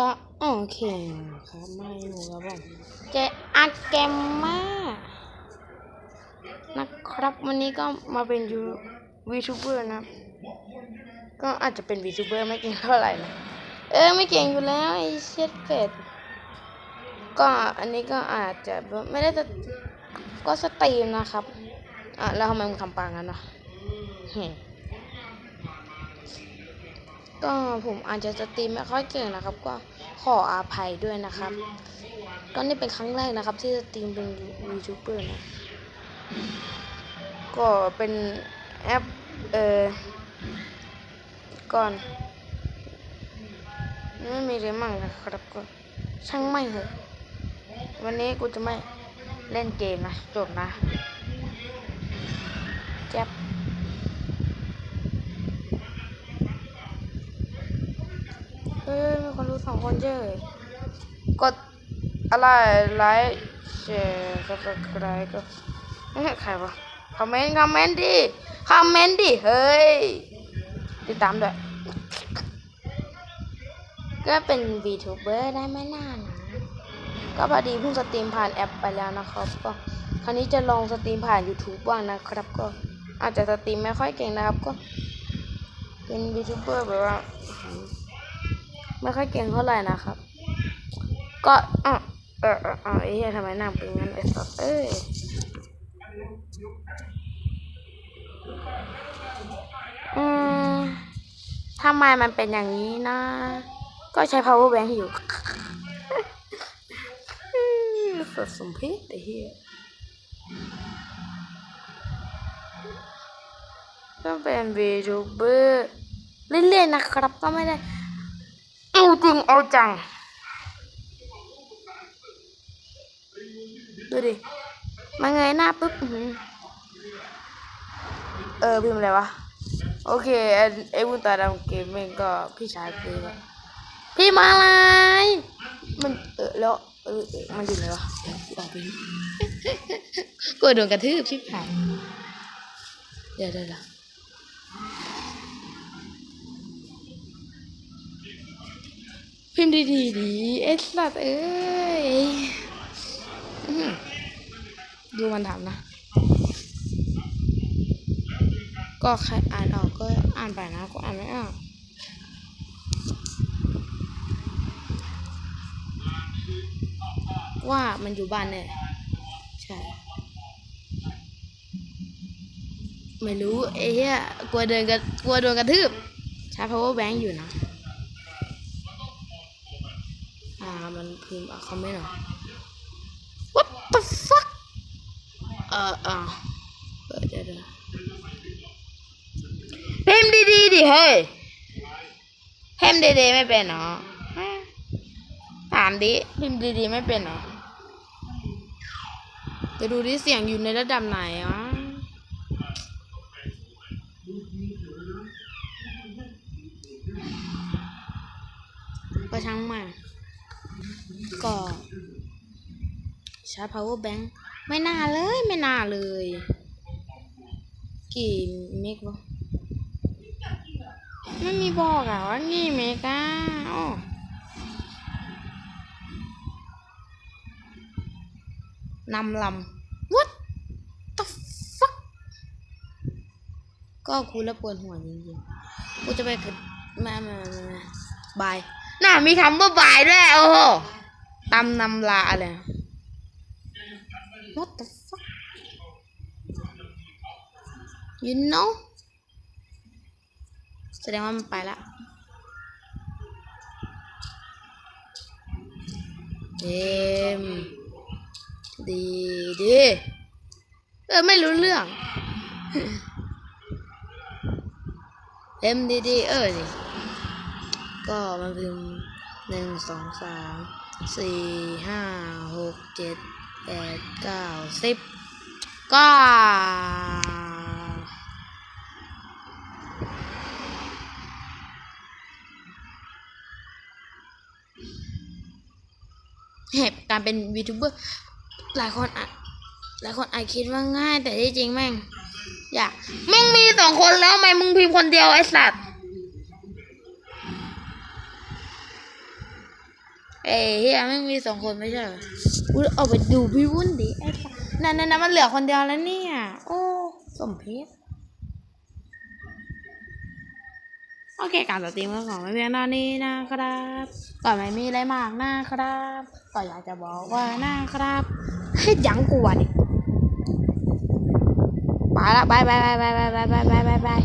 ก็โอเคครับไม่รู้ครับผมเจอัดเกมมากนะครับวันนี้ก็มาเป็นยูวีทูเบอร์นะก็อาจจะเป็นวีทูเบอร์ไม่เก่งเท่าไหร่นะเออไม่เก่งอยู่แล้วไอ้เช็ดเป็ดก็อันนี้ก็อาจจะไม่ได้จะก็สตรีมนะครับอะแล้วทำไมมึงทำปางกันเนาะก็ผมอาจจะสตรีมไม่ค่อยเก่งนะครับก็ ขออาภัยด้วยนะครับ ก็นี่เป็นครั้งแรกนะครับ ที่สตรีมเป็นยูทูบเบอร์นะ ก็เป็นแอปเออก่อนไม่มีอะไรมั่งนะครับก็ช่างไม่เถอะวันนี้กูจะไม่เล่นเกมนะจบนะแจ๊บ เฮ้ยมีคน ดูสองคนเจ้ยกดอะไรไลค์แชร์ซับสไครต์ก็เฮ้ยใครวะคอมเมนต์คอมเมนต์ดิคอมเมนต์ดิเฮ้ยติดตามด้วยก็เป็น VTuber ได้ไม่นานนะก็พอดีเพิ่งสตรีมผ่านแอปไปแล้วนะครับก็คราวนี้จะลองสตรีมผ่าน YouTube บ้างนะครับ ก็อาจจะสตรีมไม่ค่อยเก่งนะครับก็เป็น VTuber แบบว่า ไม่ค่อยเก่งเท่าไหร่นะครับ ก็อะเออเออเออไอ้เหี้ยทำไมหน้าเป็นงั้นไอ้สัสเอ้ยอืมทำไมมันเป็นอย่างนี้นะ ก็ใช้ power bank อยู่สัสสมเพชไอ้เหี้ยก็เป็น VTuber เล่นๆนะครับก็ไม่ได้ จริงเอาจัง ดูดิมาเงยหน้าปุ๊บอื้อหือเออพิมพ์อะไรวะ โอเคไอ้ไอ้บุญตาดำเกมเองก็พี่ชายคือแบบพี่มาอะไร มันเออแล้วเออเออมันอยู่ไหนวะบอกไปดิกลัวโดนกระทืบชิบหายเดี๋ยวเดี๋ยวเดี๋ยว พิมพ์ดีดีๆดีเอ็ดสัตเอ้ยดูมันทำนะ ก็ใครอ่านออกก็อ่านไปนะ ก็อ่านไม่ออกว่ามันอยู่บ้านเนี่ยใช่ ไม่รู้ไอ้เหี้ยกลัวเดินกระกลัวโดนกระทืบใช้ power bank อยู่นะ อ่า มันพิมพ์อะคอมเมนต์เหรอ What the fuck เอออ่าเออเดี๋ยวเดี๋ยวพิมพ์ดีๆดิเฮ้ยพิมพ์ดีๆไม่เป็นเหรอฮะถามดิพิมพ์ดีๆไม่เป็นเหรอจะดูดิเสียงอยู่ในระดับไหนอะก็ช่างมัน ก็ชาร์จ power bank ไม่น่าเลยไม่น่าเลย กี่เมกวะไม่มีบอกอะว่ากี่เมกะอ้อนำลำ what the fuck ก็กูแล้วปวดหัวจริงๆ กูจะไปกับแม่แม่แม่แม่บาย น่ามีคำว่าบายด้วย โอ้โห ตำนำลาอะไร what the fuck you know แสดงว่ามันไปละเอ็มดีดีเออไม่รู้เรื่องเอ็มดีดีเออดิก็มันพิมพ์หนึ่งสองสาม สี่ห้าหกเจ็ดแปดเก้าสิบก็เหตุการเป็นวีทูเบอร์หลายคนอะหลายคนอาจคิดว่าง่าย แต่ที่จริงแม่ง อยากมึงมีสองคนแล้วทำไมมึงพิมพ์คนเดียวไอ้สัตว์ เอ้ยเฮียไม่งมีสองคนไม่ใช่เหรออุ้ยเอาไปดูพี่วุ้นดิไอ้สัสนั่นนั่นนั่นมันเหลือคนเดียวแล้วเนี่ย โอ้ สมเพชโอเคการสตรีมก็ของไม่เพียงเท่านี้นะครับก็ไม่มีอะไรมากนะครับ ก็อยากจะบอกว่านะครับให้ยังกลัวดิไปละบายบายบายบายบายบายบายบายบาย